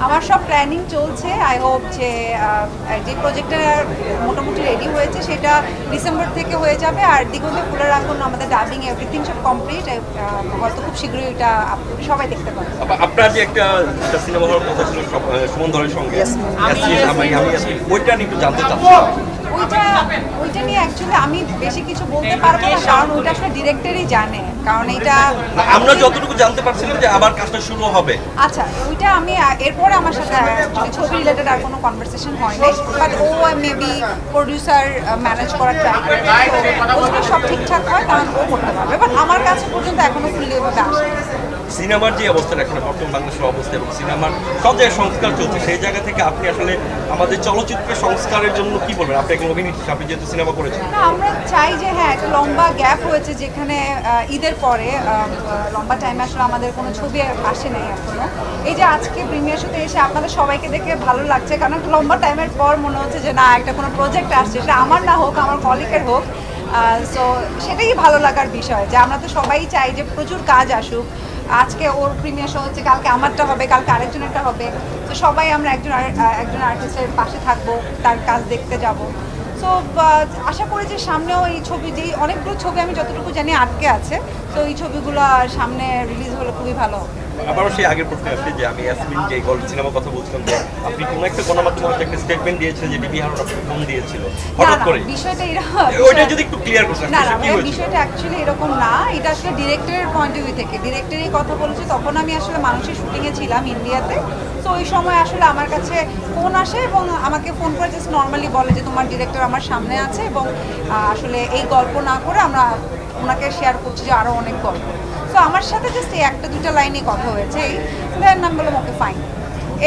আমার সব প্ল্যানিং চলছে। আই হোপ যে যে প্রজেক্টটা মোটামুটি রেডি হয়েছে সেটা ডিসেম্বর থেকে হয়ে যাবে। আর দিগন্ত ফুলের আগুন আমাদের ডাবিং এভরিথিং সব কমপ্লিট হয়তো খুব শীঘ্রই এটা আপ- সবাই দেখতে পাবে। আপনার যে একটা সিনেমা হওয়ার কথা ছিল সুমন ধরের সঙ্গে। ইয়াসমিন, আমি আমি ওইটা একটু জানতে চাচ্ছিলাম। ওইটা ওইটা নিয়ে অ্যাকচুয়ালি আমি বেশি কিছু বলতে পারব না কারণ ওইটা আসলে ডিরেক্টরই জানে কারণ এটা আমরা যতটুকু জানতে পারছিলাম যে আবার কাজটা শুরু হবে। আচ্ছা ওইটা আমি এরপরে আমার সাথে ছবি রিলেটেড আর কোনো কনভারসেশন হয়নি বাট ও মেবি প্রডিউসার ম্যানেজ করার ট্রাই করে ও যদি সব ঠিকঠাক হয় তাহলে ও করতে পারবে বাট আমার কাছে পর্যন্ত এখনও ফুললি ওইভাবে আসে সিনেমার যে অবস্থা এখন বর্তমান বাংলাদেশের অবস্থা এবং সিনেমার সব জায়গায় সংস্কার চলছে সেই জায়গা থেকে আপনি আসলে আমাদের চলচ্চিত্র সংস্কারের জন্য কি বলবেন? আপনি একজন অভিনেত্রী আপনি যেহেতু সিনেমা করেছেন। না, আমরা চাই যে হ্যাঁ একটা লম্বা গ্যাপ হয়েছে যেখানে ঈদের পরে লম্বা টাইমে আসলে আমাদের কোনো ছবি আসে নাই এখনও। এই যে আজকে প্রিমিয়ার শুতে এসে আপনাদের সবাইকে দেখে ভালো লাগছে, কারণ একটা লম্বা টাইমের পর মনে হচ্ছে যে, না, একটা কোনো প্রজেক্ট আসছে, সেটা আমার না হোক, আমার কলিগের হোক। সো সেটাই ভালো লাগার বিষয় যে, আমরা তো সবাই চাই যে, প্রচুর কাজ আসুক আজকে ওর প্রিমিয়ার শো হচ্ছে, কালকে আমারটা হবে, কালকে আরেকজনেরটা হবে। তো সবাই আমরা একজন একজন আর্টিস্টের পাশে থাকব, তার কাজ দেখতে যাব। সো আশা করি যে সামনেও এই ছবি যেই অনেকগুলো ছবি আমি যতটুকু জানি আটকে আছে তো এই ছবিগুলো সামনে রিলিজ হলে খুবই ভালো আবারও সেই আগের প্রশ্নে আসছে যে আমি ইয়াসমিন যে গল্প কথা বলছিলাম যে আপনি কোনো একটা গণমাধ্যমে হয়তো একটা স্টেটমেন্ট দিয়েছেন যে ডিবি হারুন আপনাকে ফোন দিয়েছিল হঠাৎ করে? বিষয়টা এরকম ওইটা যদি একটু ক্লিয়ার করতেন না না বিষয়টা অ্যাকচুয়ালি এরকম না এটা আসলে ডিরেক্টরের পয়েন্ট অফ ভিউ থেকে। ডিরেক্টরই কথা বলেছে তখন আমি আসলে মানুষের শুটিংয়ে ছিলাম ইন্ডিয়াতে তো ওই সময় আসলে আমার কাছে ফোন আসে এবং আমাকে ফোন করে জাস্ট নর্মালি বলে যে তোমার ডিরেক্টর আমার সামনে আছে এবং আসলে এই গল্প না করে আমরা ওনাকে শেয়ার করছি যে আরও অনেক গল্প। তো আমার সাথে জাস্ট এই একটা দুটা লাইনে কথা হয়েছে, এই দেন আমি বললাম ওকে ফাইন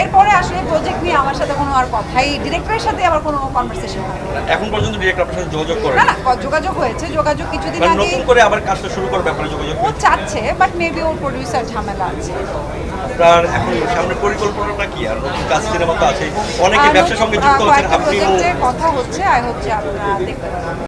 এরপরে আসলে প্রজেক্ট নিয়ে আমার সাথে কোনো আর কথাই ডিরেক্টরের সাথে আবার কোনো কনভারসেশন হয় এখন পর্যন্ত ডিরেক্টর আপনার সাথে যোগাযোগ করে না না যোগাযোগ হয়েছে যোগাযোগ কিছুদিন মানে আগে নতুন করে আবার কাজটা শুরু করার ব্যাপারে যোগাযোগ ও চাচ্ছে বাট মেবি ওর প্রডিউসার ঝামেলা আছে। আপনার এখন সামনে পরিকল্পনাটা কি? আর নতুন কাজ সিনেমা তো আছে। অনেকে ব্যবসার সঙ্গে যুক্ত হচ্ছেন আপনিও কথা হচ্ছে আই হচ্ছে আপনারা দেখতে পাবেন